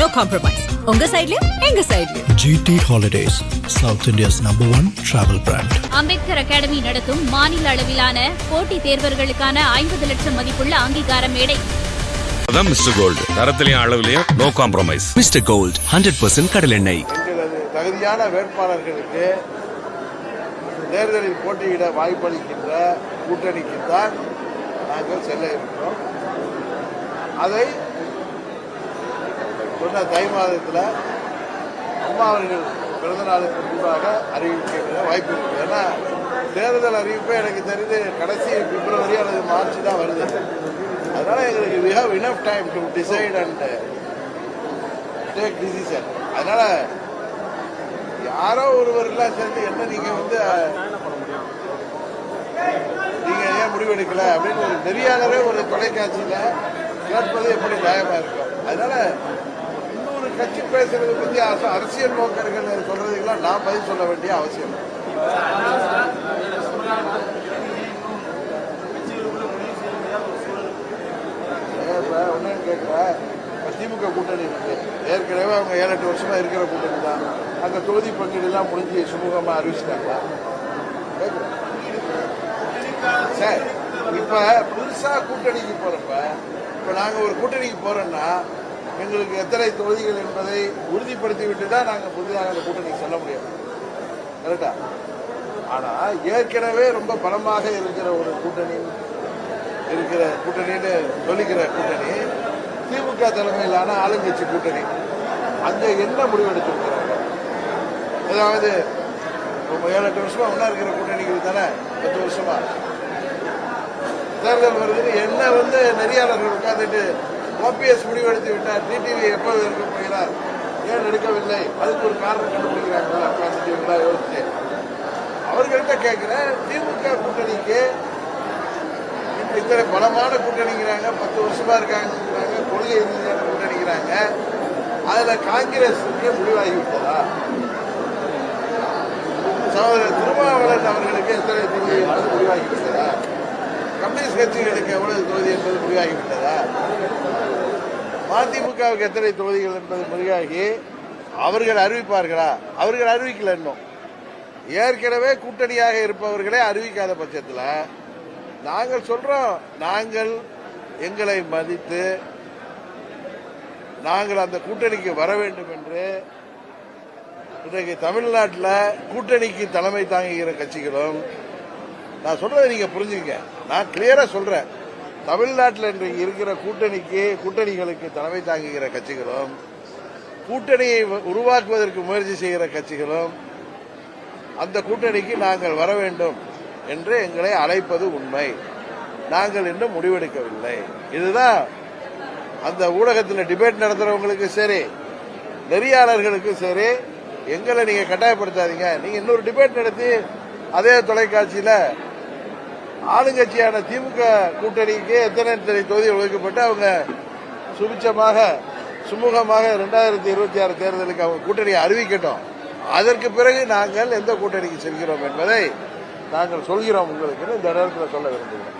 No compromise உங்க சைடுலயும் எங்க சைடுலயும் GT Holidays, South India's number one travel brand. Ambedkar academy நடத்தும் மாநில அளவிலான போட்டித் தேர்வர்களுக்கான ஐம்பது லட்சம் மதிப்புள்ள அங்கீகார மேடை. அதான் மிஸ்டர் கோல்டு தரத்திலையும் அளவுலயும் no compromise mister gold hundred percent கடலெண்ணெய் எங்களது தகுதியான வேட்பாளர்களுக்கு தேர்தலில் போட்டியிட வாய்ப்பளிக்கின்ற கூட்டணிக்கு தான் நாங்கள் செல்ல இருக்கிறோம். அதை சொன்ன தை மாதத்தில் அம்மா அவர்கள் பிறந்த நாளுக்கு முன்பாக அறிவிக்க வாய்ப்பு இருக்குது ஏன்னா தேர்தல் அறிவிப்பே எனக்கு தெரிந்து கடைசி பிப்ரவரி அல்லது மார்ச் தான் வருது. அதனால் எங்களுக்கு we have enough time to decide and take decision அதனால் யாரோ ஒருவர்லாம் சேர்ந்து என்ன நீங்கள் வந்து நீங்கள் ஏன் முடிவெடுக்கல அப்படின்னு ஒரு நெறியாளரே ஒரு தொலைக்காட்சியில் கேட்பது எப்படி நியாயமாக இருக்கும்? அதனால் கட்சி பேசுறது பத்தி அரசியல் நோக்கர்கள் சொல்றதுக்கெல்லாம் நான் பதில் சொல்ல வேண்டிய அவசியம். ஒன்னு ஏன் கேட்கிறேன் திமுக கூட்டணி இருக்கு. ஏற்கனவே அவங்க ஏழு எட்டு வருஷமா இருக்கிற கூட்டணி தான். அந்த தொகுதி பங்கீடு எல்லாம் முடிஞ்சு சுமூகமா அறிவிச்சிட்டாங்க சார் இப்ப புதுசா கூட்டணிக்கு போறப்ப இப்ப நாங்க ஒரு கூட்டணிக்கு போறோம்னா எங்களுக்கு எத்தனை தொகுதிகள் என்பதை உறுதிப்படுத்தி விட்டு தான் நாங்கள் புதிதாக அந்த கூட்டணி சொல்ல முடியும். கரெக்டா ஆனால் ஏற்கனவே ரொம்ப பலமாக இருக்கிற ஒரு கூட்டணி இருக்கிற கூட்டணின்னு சொல்லிக்கிற கூட்டணி திமுக தலைமையிலான ஆளுங்கட்சி கூட்டணி. அங்கே என்ன முடிவெடுத்திருக்கிறாங்க அதாவது ரொம்ப ஏழு எட்டு வருஷமா ஒன்றா இருக்கிற கூட்டணிகள் தானே? பத்து வருஷமா? தேர்தல் வருதுன்னு என்ன வந்து நெறியாளர்கள் உட்காந்துட்டு ஓபிஎஸ் முடிவெடுத்து விட்டார். டிடிவி எப்போது இருக்க போகிறார்? ஏன் எடுக்கவில்லை? அதுக்கு ஒரு காரணம் கண்டுபிடிக்கிறாங்களா? உட்கார்ந்துட்டு யோசிச்சு. அவர்கள்ட்ட கேட்கிறேன் திமுக கூட்டணிக்கு இத்தனை பலமான கூட்டணிங்கிறாங்க பத்து வருஷமா இருக்காங்கிறாங்க கொள்கை ரீதியான கூட்டணிங்கிறாங்க. அதுல காங்கிரஸுக்கு முடிவாகி விட்டதா? சகோதரர் திருமாவளவன் அவர்களுக்கு எத்தனை தொகுதி முடிவாகிவிட்டதா முடிவாகி விட்டதா? கம்யூனிஸ்ட் கட்சிகளுக்கு எவ்வளவு தொகுதி என்பது முடிவாகிவிட்டதா மதிமுகவுக்கு எத்தனை தொகுதிகள் என்பது முடிவாகி அவர்கள் அறிவிப்பார்களா? அவர்கள் அறிவிக்கல இன்னும். ஏற்கனவே கூட்டணியாக இருப்பவர்களே அறிவிக்காத பட்சத்தில் நாங்கள் சொல்றோம் நாங்கள் எங்களை மதித்து நாங்கள் அந்த கூட்டணிக்கு வர வேண்டும் என்று இன்றைக்கு தமிழ்நாட்டில் கூட்டணிக்கு தலைமை தாங்குகிற கட்சிகளும் நான் சொல்றதை நீங்க புரிஞ்சுங்க நான் கிளியரா சொல்றேன். தமிழ்நாட்டில் இன்றைக்கு இருக்கிற கூட்டணிக்கு கூட்டணிகளுக்கு தலைமை தாங்குகிற கட்சிகளும் கூட்டணியை உருவாக்குவதற்கு முயற்சி செய்கிற கட்சிகளும் அந்த கூட்டணிக்கு நாங்கள் வர வேண்டும் என்று எங்களை அழைப்பது உண்மை. நாங்கள் இன்னும் முடிவெடுக்கவில்லை. இதுதான் அந்த ஊடகத்தில் டிபேட் நடத்துறவங்களுக்கு சரி நெறியாளர்களுக்கும் சரி எங்களை நீங்க கட்டாயப்படுத்தாதீங்க. நீங்க இன்னொரு டிபேட் நடத்தி அதே தொலைக்காட்சியில ஆளுங்கட்சியான திமுக கூட்டணிக்கு எத்தனை எத்தனை தொகுதி ஒதுக்கப்பட்டு அவங்க சுபிச்சமாக சுமூகமாக இரண்டாயிரத்தி இருபத்தி ஆறு தேர்தலுக்கு அவங்க கூட்டணியை அறிவிக்கட்டும். அதற்கு பிறகு நாங்கள் எந்த கூட்டணிக்கு செல்கிறோம் என்பதை நாங்கள் சொல்கிறோம் உங்களுக்கு இந்த நேரத்தில் சொல்ல விரும்புகிறோம்.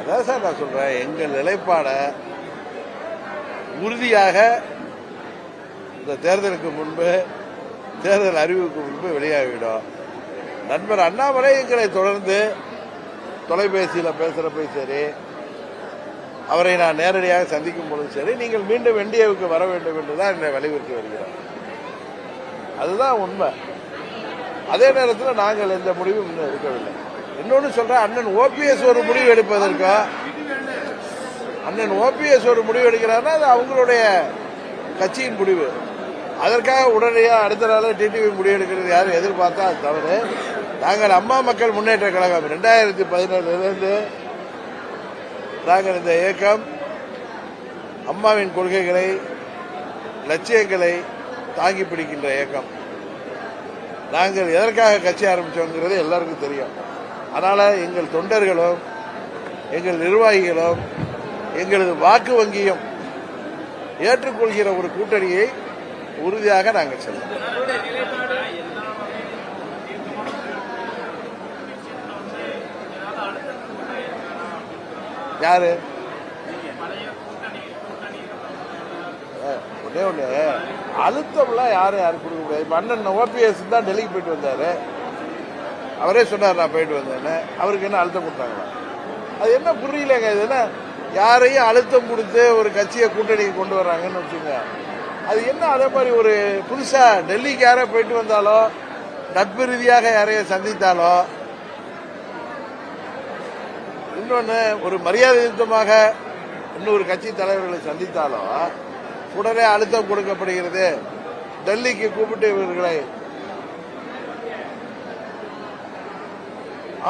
அதான் சார் நான் சொல்றேன் எங்கள் நிலைப்பாடை உறுதியாக இந்த தேர்தலுக்கு முன்பு தேர்தல் அறிவுக்கு முன்பு வெளியாகிவிடும். நண்பர் அண்ணாமலை எங்களை தொடர்ந்து தொலைபேசியில் பேசுகிறப்ப சரி அவரை நான் நேரடியாக சந்திக்கும் பொழுது சரி நீங்கள் மீண்டும் என்டிஏவுக்கு வர வேண்டும் என்றுதான் என்னை வலியுறுத்தி வருகிறோம் அதுதான் உண்மை. அதே நேரத்தில் நாங்கள் எந்த முடிவும் இன்னும் எடுக்கவில்லை. இன்னொன்று சொல்கிறேன் அண்ணன் ஓபிஎஸ் ஒரு முடிவு எடுப்பதற்கோ அண்ணன் ஓபிஎஸ் ஒரு முடிவு எடுக்கிறாருன்னா அது அவங்களுடைய கட்சியின் முடிவு. அதற்காக உடனடியாக அடுத்த நாள் டிடிவி முடிவு எடுக்கிறது யாரும் எதிர்பார்த்தா அது தவறு. நாங்கள் அம்மா மக்கள் முன்னேற்ற கழகம். ரெண்டாயிரத்தி பதினேழுலேருந்து நாங்கள் இந்த இயக்கம் அம்மாவின் கொள்கைகளை லட்சியங்களை தாங்கி பிடிக்கின்ற இயக்கம். நாங்கள் எதற்காக கட்சி ஆரம்பித்தோங்கிறது எல்லாருக்கும் தெரியும். அதனால் எங்கள் தொண்டர்களும் எங்கள் நிர்வாகிகளும் எங்களது வாக்கு வங்கியும் ஏற்றுக்கொள்கிற ஒரு கூட்டணியை உறுதியாக நாங்கள் செல்வோம். யாரு? ஒன்னே ஒன்று அழுத்தம்லாம் யாரும் யாரும் கொடுக்க முடியாது. இப்போ ஓபிஎஸ் தான் டெல்லிக்கு போயிட்டு வந்தார். அவரே சொன்னார் நான் போயிட்டு வந்தேன்னு. அவருக்கு என்ன அழுத்தம் கொடுத்தாங்களா? அது என்ன புரியலங்க இது என்ன யாரையும் அழுத்தம் கொடுத்து ஒரு கட்சியை கூட்டணிக்கு கொண்டு வர்றாங்கன்னு வச்சுங்க அது என்ன அதே மாதிரி ஒரு புதுசா டெல்லிக்கு யாரோ போயிட்டு வந்தாலோ நட்பு ரீதியாக யாரையும் சந்தித்தாலோ இன்னொன்னு ஒரு மரியாதை யுத்தமாக இன்னொரு கட்சி தலைவர்களை சந்தித்தாலோ உடனே அழுத்தம் கொடுக்கப்படுகிறது. டெல்லிக்கு கூப்பிட்டு இவர்களை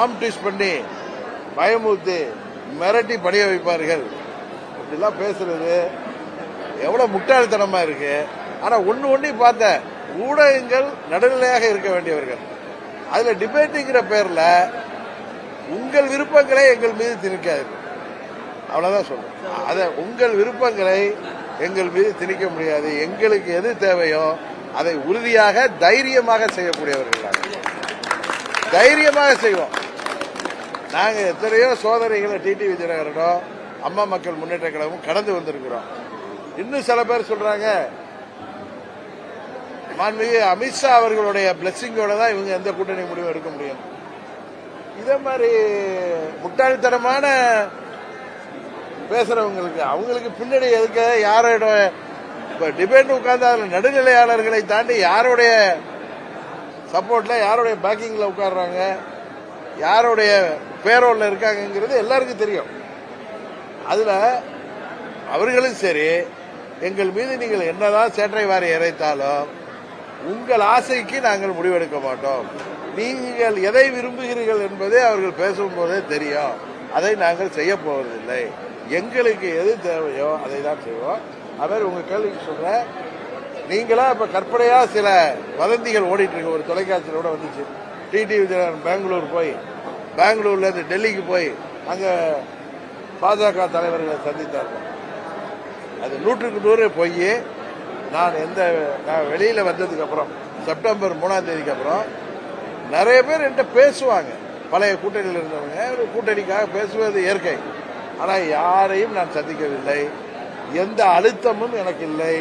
ஆம்டிஸ் பண்ணி பயமுறுத்தி மிரட்டி படிய வைப்பார்கள். இப்படிலாம் பேசுறது எவ்வளவு முட்டாள்தனமா இருக்கு. ஆனா ஒண்ணு ஒண்ணு பார்த்தேன் ஊடகங்கள் நடுநிலையாக இருக்க வேண்டியவர்கள். அதுல டிபேட்டுங்கிற பேர்ல உங்கள் விருப்பங்களை எங்கள் மீது திணிக்காது அவ்வளவுதான் சொல்றேன். அத உங்கள் விருப்பங்களை எங்கள் மீது திணிக்க முடியாது. எங்களுக்கு எது தேவையோ அதை உறுதியாக தைரியமாக செய்யக்கூடியவர்கள் தைரியமாக செய்வோம். நாங்கள் எத்தனையோ சோதனைகளை டிடி விஜயநகரனும் அம்மா மக்கள் முன்னேற்ற கழகமும் கடந்து வந்திருக்கிறோம். இன்னும் சில பேர் சொல்றாங்க மாண்புமிகு அமித்ஷா அவர்களுடைய பிளெஸிங்கோட தான் இவங்க எந்த கூட்டணி முடிவும் எடுக்க முடியும். இதே மாதிரி முட்டாள்தனமான பேசுறவங்களுக்கு அவங்களுக்கு பின்னாடி எதுக்க யாரோட இப்ப டிபேட் உட்கார்ந்து அதில் நடுநிலையாளர்களை தாண்டி யாருடைய சப்போர்ட்ல யாருடைய பேக்கிங்ல உட்கார்றாங்க? யாருடைய பேரோல்ல இருக்காங்கங்கிறது எல்லாருக்கும் தெரியும். அதுல அவர்களும் சரி எங்கள் மீது நீங்கள் என்னதான் சேற்றை வாரி இறைத்தாலும் உங்கள் ஆசைக்கு நாங்கள் முடிவெடுக்க மாட்டோம். நீங்கள் எதை விரும்புகிறீர்கள் என்பதை அவர்கள் பேசும்போதே தெரியும். அதை நாங்கள் செய்ய போவதில்லை. எங்களுக்கு எது தேவையோ அதை தான் செய்வோம். அவர் உங்க கேள்விக்கு சொல்ற நீங்களா இப்ப கற்பனையா சில வதந்திகள் ஓடிட்டு இருக்கு. ஒரு தொலைக்காட்சியில கூட வந்துச்சு. டிடி விஜயநாதன் பெங்களூர் போய் பெங்களூர்ல இருந்து டெல்லிக்கு போய் அங்க பாஜக தலைவர்களை சந்தித்தார்கள் அது நூற்றுக்கு நூறு போய் நான் எந்த நான் வெளியில வந்ததுக்கு அப்புறம் செப்டம்பர் மூணாம் தேதிக்கு அப்புறம் நிறைய பேர் என்கிட்ட பேசுவாங்க. பழைய கூட்டணியில் இருந்தவங்க ஒரு கூட்டணிக்காக பேசுவது இயற்கை. ஆனால் யாரையும் நான் சந்திக்கவில்லை. எந்த அழுத்தமும் எனக்கு இல்லை.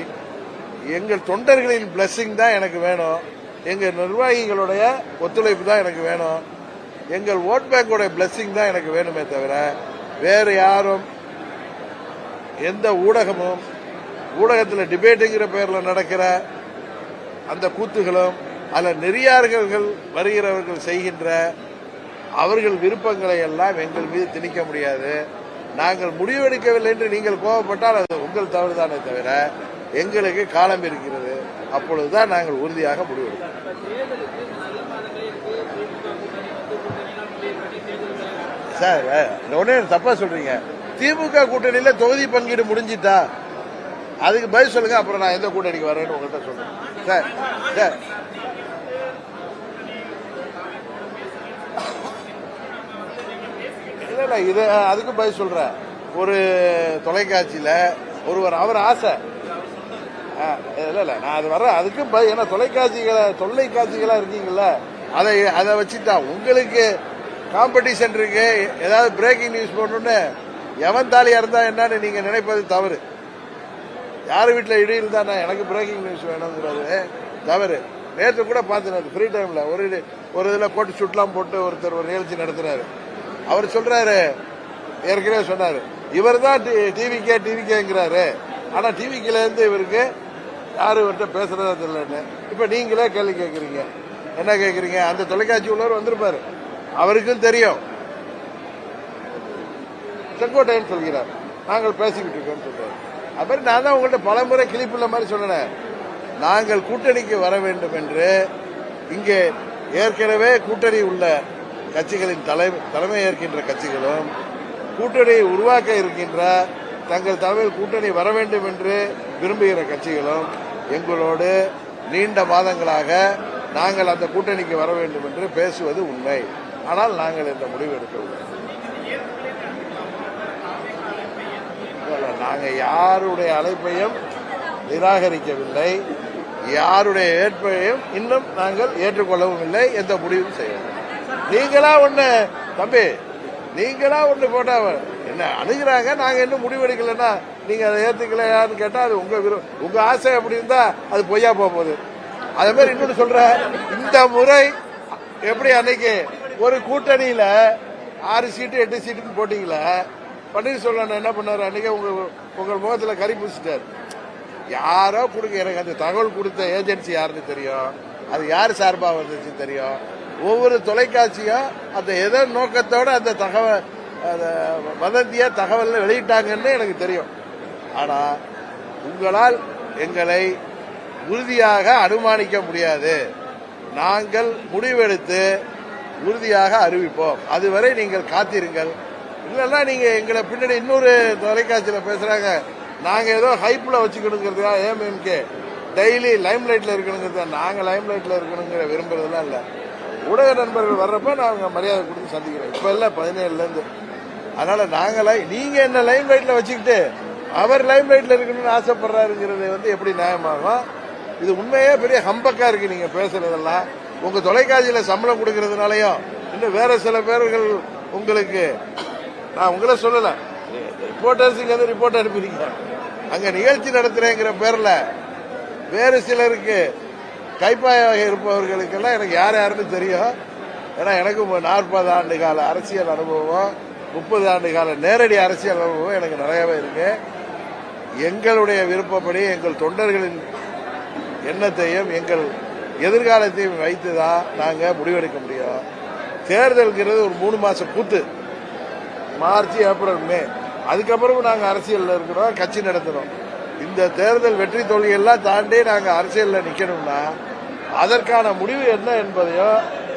எங்கள் தொண்டர்களின் பிளஸ்ஸிங் தான் எனக்கு வேணும். எங்கள் நிர்வாகிகளுடைய ஒத்துழைப்பு தான் எனக்கு வேணும். எங்கள் ஓட் பேங்கோட பிளஸ்ஸிங் தான் எனக்கு வேணுமே தவிர வேறு யாரும் எந்த ஊடகமும் ஊடகத்தில் டிபேட்டுங்கிற பெயரில் நடக்கிற அந்த கூத்துகளும் அதில் நெறியார்கள் வருகிறவர்கள் செய்கின்ற அவர்கள் விருப்பங்களை எல்லாம் எங்கள் மீது திணிக்க முடியாது. நாங்கள் முடிவெடுக்கவில்லை என்று நீங்கள் கோபப்பட்டால் அது உங்கள் தவறுதானே தவிர எங்களுக்கு காலம் இருக்கிறது. அப்பொழுதுதான் நாங்கள் உறுதியாக முடிவெடுப்போம். சார் உடனே தப்பா சொல்றீங்க. திமுக கூட்டணியில தொகுதி பங்கீடு முடிஞ்சிட்டா அதுக்கு பதில் சொல்லுங்க அப்புறம் நான் எந்த கூட்டணிக்கு வரேன்னு உங்கள்கிட்ட சொல்றேன். Sir sir. இல்ல இல்ல இது அதுக்கு பதில் சொல்றேன். ஒரு தொலைக்காட்சியில ஒருவர் அவர் ஆசை இல்லை இல்லை நான் அது வர அதுக்கும் ஏன்னா தொலைக்காட்சிகளை தொல்லைக்காட்சிகளாக இருக்கீங்கள அதை அதை வச்சுட்டா உங்களுக்கு காம்படிஷன் இருக்கு. ஏதாவது பிரேக்கிங் நியூஸ் போடணும்னு எவன் தாலியா இருந்தா என்னன்னு நீங்க நினைப்பது தவறு. யார் வீட்டில் இடி இருந்தா எனக்கு பிரேக்கிங் நியூஸ் வேணுங்கிறது தவறு. நேற்று கூட பார்த்துனாரு ஃப்ரீ டைம்ல ஒரு இது- ஒரு இதில் போட்டு சுட்லாம் போட்டு ஒருத்தர் ஒரு நிகழ்ச்சி நடத்துறாரு அவர் சொல்றாரு ஏற்கனவே சொன்னாரு. இவர் தான் டிவி கே டிவி கேங்கிறாரு ஆனால் டிவிக்கிலேருந்து இவருக்கு யாரும் இவர்கிட்ட பேசுறதா தெரியலன்னு. இப்ப நீங்களே கேள்வி கேட்கறீங்க என்ன கேட்கறீங்க அந்த தொலைக்காட்சி உள்ளவர் வந்திருப்பாரு. அவருக்கும் தெரியும். செங்கோட்டையன் சொல்கிறார். நாங்கள் பேசிக்கிட்டு இருக்கோம்னு சொல்றாரு. அது மாதிரி நான் தான் உங்கள்கிட்ட பல முறை கிளிப்புள்ள மாதிரி சொன்னேன். நாங்கள் கூட்டணிக்கு வர வேண்டும் என்று இங்கே ஏற்கனவே கூட்டணி உள்ள கட்சிகளின் தலை தலைமை ஏற்கின்ற கட்சிகளும் கூட்டணியை உருவாக்க இருக்கின்ற தங்கள் தலைமையில் கூட்டணி வர வேண்டும் என்று விரும்புகிற கட்சிகளும் எங்களோடு நீண்ட மாதங்களாக நாங்கள் அந்த கூட்டணிக்கு வர வேண்டும் என்று பேசுவது உண்மை. ஆனால் நாங்கள் இந்த முடிவு எடுக்கவில்லை. நாங்கள் யாருடைய அழைப்பையும் நிராகரிக்கவில்லை. யாருடைய ஏற்பையும் இன்னும் நாங்கள் ஏற்றுக்கொள்ளவும் இல்லை. எந்த முடிவும் செய்யவில்லை. நீங்களா ஒண்ணு தம்பி நீங்களா ஒண்ணு போட்டா என்ன அணுகிறாங்க? நாங்க இன்னும் முடிவெடுக்கலைன்னா நீங்க அதை ஏத்துக்கலையான்னு கேட்டா அது உங்க விரு- உங்க ஆசை அப்படி இருந்தா அது பொய்யா போக போகுது. அதே மாதிரி இன்னொன்று சொல்றேன் இந்த முறை எப்படி அன்னைக்கு ஒரு கூட்டணியில ஆறு சீட்டு எட்டு சீட்டுன்னு போட்டீங்களே பன்னீர்செல்வம் என்ன பண்ணாரு? அன்னைக்கு உங்க உங்கள் முகத்துல கறி பூசிட்டாரு. யாரோ கொடுக்க எனக்கு அந்த தகவல் கொடுத்த ஏஜென்சி யாருன்னு தெரியும். அது யார் சார்பாக வந்துச்சுன்னு தெரியும். ஒவ்வொரு தொலைக்காட்சியும் அந்த எதோ நோக்கத்தோட அந்த தகவல் அந்த தகவல் வெளியிட்டாங்கன்னு எனக்கு தெரியும். ஆனா உங்களால் எங்களை உறுதியாக அனுமானிக்க முடியாது. நாங்கள் முடிவெடுத்து உறுதியாக அறிவிப்போம். அதுவரை நீங்கள் காத்திருங்கள். இல்லைன்னா நீங்க எங்களை பின்னாடி இன்னொரு தொலைக்காட்சியில் பேசுறாங்க. நாங்க ஏதோ ஹைப்ல வச்சுக்கணுங்கிறதுக்கா ஏஎம்எம்கே டெய்லி லைம் லைட்ல இருக்கணுங்கிறது நாங்க லைம் லைட்ல இருக்கணுங்கிற விரும்புறதுலாம் இல்ல. ஊடக நண்பர்கள் வர்றப்ப நாங்க மரியாதை கொடுத்து சந்திக்கிறோம் இப்ப இல்ல பதினேழுல இருந்து. அதனால நாங்கள நீங்க என்ன லைம் லைட்ல வச்சுக்கிட்டு அவர் லைம் லைட்ல இருக்கணும்னு ஆசைப்படுறாருங்கிறது வந்து எப்படி நியாயமாகும்? இது உண்மையே பெரிய ஹம்பக்கா இருக்கு நீங்க பேசுறதெல்லாம். உங்க தொலைக்காட்சியில சம்பளம் கொடுக்கறதுனாலயும் இன்னும் வேற சில பேர்கள் உங்களுக்கு நான் உங்களை சொல்லல. ரிப்போர்ட்டர்ஸுக்கு வந்து ரிப்போர்ட் அனுப்பிடுங்க அங்க நிகழ்ச்சி நடத்துறேங்கிற பேர்ல வேறு சிலருக்கு கைப்பாயாக இருப்பவர்களுக்கெல்லாம் எனக்கு யார் யாருன்னு தெரியும். ஏன்னா எனக்கு நாற்பது ஆண்டு கால அரசியல் அனுபவம் முப்பது ஆண்டு கால நேரடி அரசியல் அனுபவம் எனக்கு நிறையவே இருக்குது எங்களுடைய விருப்பப்படி எங்கள் தொண்டர்களின் எண்ணத்தையும் எங்கள் எதிர்காலத்தையும் வைத்துதான் நாங்கள் முடிவெடுக்க முடியும். தேர்தலுங்கிறது ஒரு மூணு மாசம் கூத்து. March April May. அதுக்கப்புறம் நாங்கள் அரசியலில் இருக்கிறோம் கட்சி நடத்துகிறோம் இந்த தேர்தல் வெற்றி தோல்வியெல்லாம் தாண்டி நாங்கள் அரசியலில் நிற்கணும்னா அதற்கான முடிவு என்ன என்பதையோ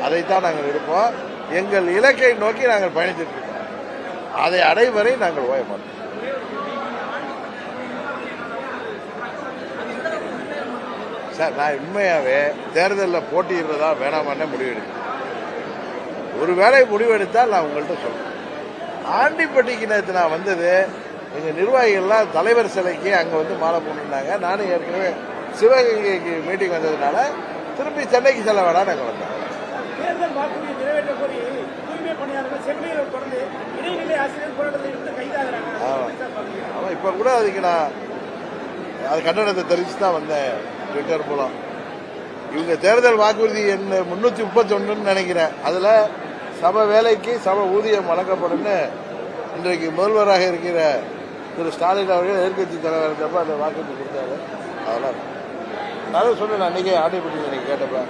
அதைத்தான் நாங்கள் எடுப்போம். எங்கள் இலக்கை நோக்கி நாங்கள் பயணித்துட்டு இருக்கோம். அதை அடைவரை நாங்கள் ஓய மாட்டோம் சார் நான் உண்மையாவே தேர்தலில் போட்டியிடுறதா வேணாமான்னு முடிவெடுக்கிறேன் ஒருவேளை முடிவெடுத்தால் நான் உங்கள்கிட்ட சொல்றேன். ஆண்டிப்பட்டிக்கு நேற்று நான் வந்தது எங்க நிர்வாகிகள்லாம் தலைவர் சிலைக்கு அங்க வந்து மாலை போட்டுருந்தாங்க. நானும் ஏற்கனவே சிவகங்கைக்கு மீட்டிங் வந்ததுனால திருப்பி சென்னைக்கு செல்ல வேணாம் நாங்கள் வந்தோம் தேர்தல் வாக்குறுதியை நிறைவேற்ற கோரி தூய்மை பணியாளர்கள் சென்னையில் தொடர்ந்து இடைநிலை ஆசிரியர் போராட்டத்தில் இருந்து கைதாகிறாங்க. ஆமா. ஆமா இப்ப கூட அதுக்கு நான் அது கண்டனத்தை தெரிவிச்சு தான் வந்தேன். ட்விட்டர் மூலம் இவங்க தேர்தல் வாக்குறுதி என்ன முன்னூத்தி முப்பத்தி நினைக்கிறேன். அதுல சம வேலைக்கு சம ஊதியம் வழங்கப்படும்னு இன்றைக்கு முதல்வராக இருக்கிற திரு ஸ்டாலின் அவர்கள் எதிர்கட்சி தலைவர் இருந்தப்ப அந்த வாக்குறுதி கொடுத்தாரு. அதெல்லாம் நான் சொன்னேன் அன்னைக்கே ஆணைப்பட்டி நீங்க கேட்டப்ப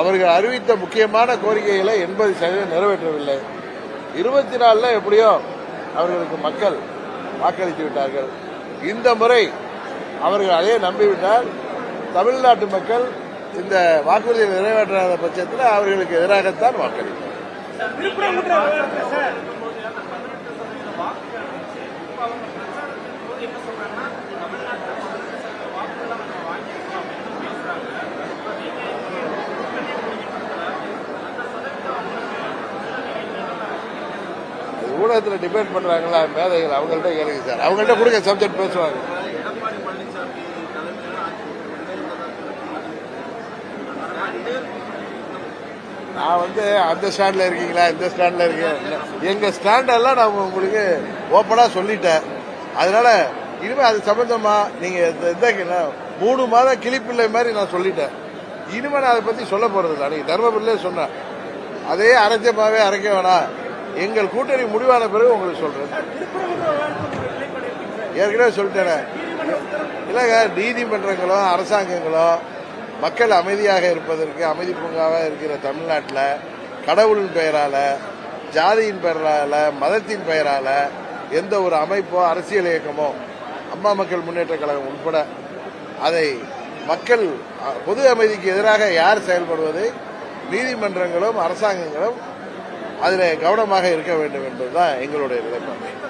அவர்கள் அறிவித்த முக்கியமான கோரிக்கைகளை எண்பது சதவீதம் நிறைவேற்றவில்லை. இருபத்தி நாலுல எப்படியோ அவர்களுக்கு மக்கள் வாக்களித்து விட்டார்கள். இந்த முறை அவர்கள் அதே நம்பிவிட்டால் தமிழ்நாட்டு மக்கள் இந்த வாக்குறுதியை நிறைவேற்றாத பட்சத்தில் அவர்களுக்கு எதிராகத்தான் வாக்களிப்பார் ஊடகத்தில் டிபேட் பண்றாங்களா மேதைகள்? அவங்கள்ட்ட கேளுங்க சார். அவங்கள்ட்ட கொடுக்க சப்ஜெக்ட் பேசுவாங்க. நான் வந்து அந்த ஸ்டாண்டில் இருக்கீங்களா? இந்த ஸ்டாண்டில் இருக்கீங்களா எங்கள் ஸ்டாண்டெல்லாம் நான் உங்களுக்கு ஓப்பனாக சொல்லிட்டேன். அதனால இனிமே அது சம்மந்தமாக நீங்கள் இந்த- மூணு மாதம் கிளிப்பிள்ளை மாதிரி நான் சொல்லிட்டேன். இனிமேல் நான் அதை பற்றி சொல்ல போகிறது இல்லை. அன்னைக்கு தர்மபுரியிலே சொன்னேன். அதே அரைச்சமாவே அரைக்க வேணாம். எங்கள் கூட்டணி முடிவான பிறகு உங்களுக்கு சொல்கிறேன் ஏற்கனவே சொல்லிட்டேனே. இல்லைங்க நீதிமன்றங்களும் அரசாங்கங்களும் மக்கள் அமைதியாக இருப்பதற்கு அமைதி பூங்காவாக இருக்கிற தமிழ்நாட்டில் கடவுளின் பெயரால ஜாதியின் பெயரால மதத்தின் பெயரால எந்த ஒரு அமைப்போ அரசியல் இயக்கமோ அம்மா மக்கள் முன்னேற்ற கழகம் உட்பட அதை மக்கள் பொது அமைதிக்கு எதிராக யார் செயல்படுவதை? நீதிமன்றங்களும் அரசாங்கங்களும் அதில் கவனமாக இருக்க வேண்டும் என்பதுதான் எங்களுடைய நிலைப்பாடு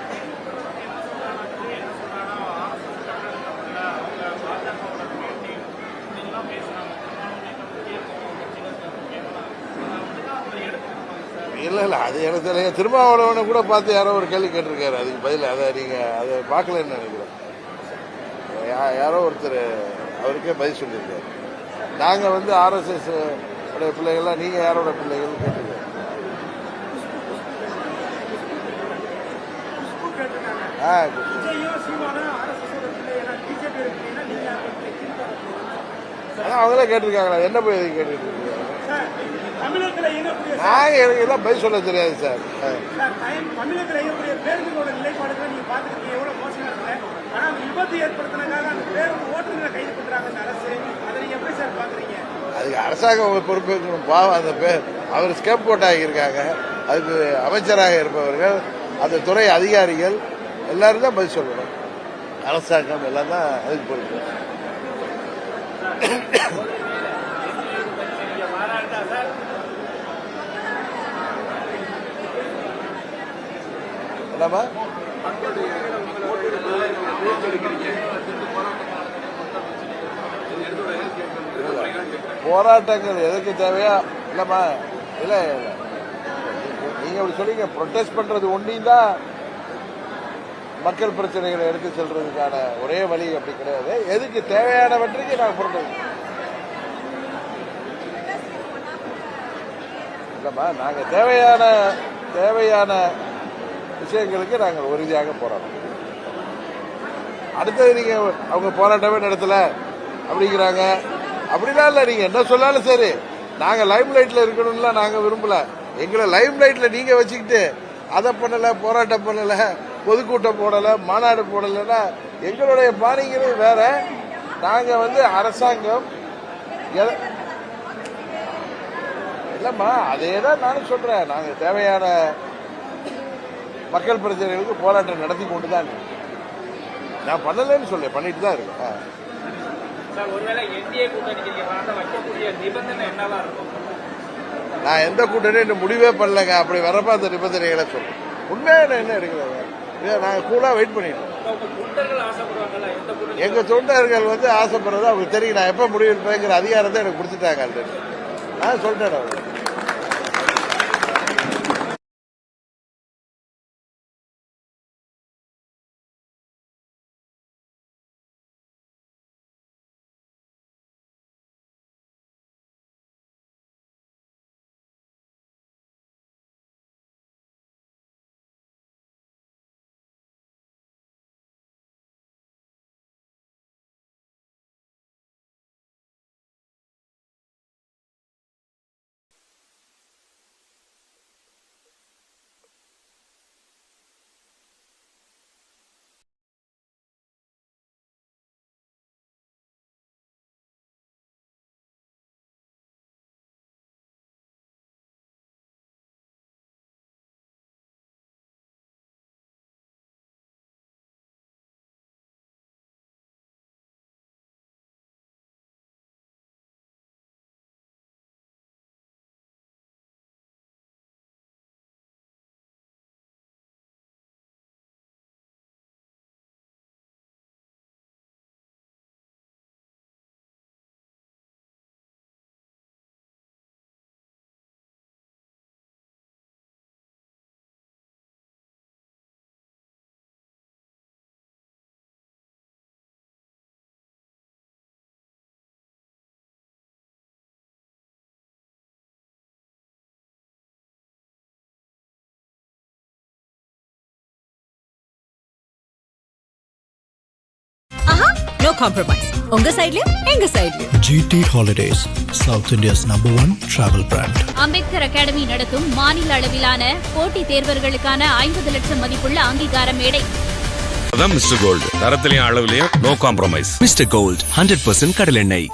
இல்ல அது எனக்கு தெரியல. திருமாவளவனை கூட பார்த்து யாரோ ஒரு கேள்வி கேட்டிருக்காரு. அதுக்கு பதில் அதை நீங்க அதை பார்க்கலன்னு நினைக்கிறேன். யாரோ ஒருத்தர் அவருக்கே பதில் சொல்லியிருக்காரு. நாங்க வந்து ஆர்எஸ்எஸ் உடைய பிள்ளைகள்லாம் நீங்க யாரோட பிள்ளைகள் கேட்டிருக்காரு ஆ அதான் அவங்களே கேட்டிருக்காங்களா? என்ன போய் எதுக்கு கேட்டுட்டு தமிழகத்தில் இயங்கக்கூடிய நாங்க எனக்கு எல்லாம் பதில் சொல்ல தெரியாது சார். அதுக்கு அரசாங்கம் ஒரு பொறுப்பு இருக்கணும். பாவம் அந்த பேர் அவர் ஸ்கேப் போட் ஆகியிருக்காங்க அதுக்கு அமைச்சராக இருப்பவர்கள் அந்த துறை அதிகாரிகள் எல்லாரும் தான் பதில் சொல்லணும். அரசாங்கம் எல்லாம் தான் அதுக்கு பொறுப்பு. என்னப்பா போராட்டங்கள் எதுக்கு தேவையா? இல்லம்மா இல்ல இல்ல. நீங்க அப்படி சொல்லிங்க ப்ரொட்டஸ்ட் பண்றது ஒன்றையும் தான் மக்கள் பிரச்சனைகளை எடுத்து செல்றதுக்கான ஒரே வழி அப்படி கிடையாது. எதுக்கு தேவையானவற்றுக்கு நாங்கள் ப்ரொட்டஸ்ட் இல்லம்மா நாங்க தேவையான தேவையான விஷயங்களுக்கு நாங்கள் உறுதியாக போராடுறோம். அடுத்தது நீங்க அவங்க போராட்டமே நடத்தல அப்படிங்கிறாங்க. அப்படிலாம் இல்லை நீங்க என்ன சொன்னாலும் சரி. நாங்க லைம் லைட்ல இருக்கணும்ல நாங்க விரும்பல. எங்களை லைம் லைட்ல நீங்க வச்சுக்கிட்டு அதை பண்ணல போராட்டம் பண்ணல பொதுக்கூட்டம் போடல மாநாடு போடலைன்னா எங்களுடைய பாணிங்கிறது வேற. நாங்க வந்து அரசாங்கம் இல்லம்மா அதே தான் நானும் சொல்றேன். நாங்க தேவையான மக்கள் பிரச்சனைகளுக்கு போராட்டம் நடத்தி கொண்டு தான் இருக்கோம். நான் பண்ணலைன்னு சொல்ல பண்ணிட்டு தான் இருக்கேன். நான் எந்த கூட்டணியும் இன்னும் முடிவே பண்ணலங்க. அப்படி வரப்ப அந்த நிபந்தனைகளை சொல்றேன். உண்மையான என்ன இருக்கிறது? இதை நாங்கள் கூலாக வெயிட் பண்ணிட்டோம். உங்க தொண்டர்கள் வந்து ஆசைப்படுறது அவங்களுக்கு தெரியும். நான் எப்ப முடிவு எடுப்பேங்கிற அதிகாரத்தை எனக்கு கொடுத்துட்டாங்க ஆல்ரெடி நான் சொல்லிட்டேன் அவங்களுக்கு. நோ காம்ப்ரமைஸ் உங்க சைடுலயும் எங்க சைடுலயும் GT Holidays, South India's number one travel brand. Ambedkar academy நடத்தும் மாநில அளவிலான போட்டித் தேர்வர்களுக்கான ஐம்பது லட்சம் மதிப்புள்ள அங்கீகார மேடை. அதான் மிஸ்டர் கோல்டு தரத்திலையும் அளவுலயும் no compromise mister gold hundred percent கடலெண்ணெய்.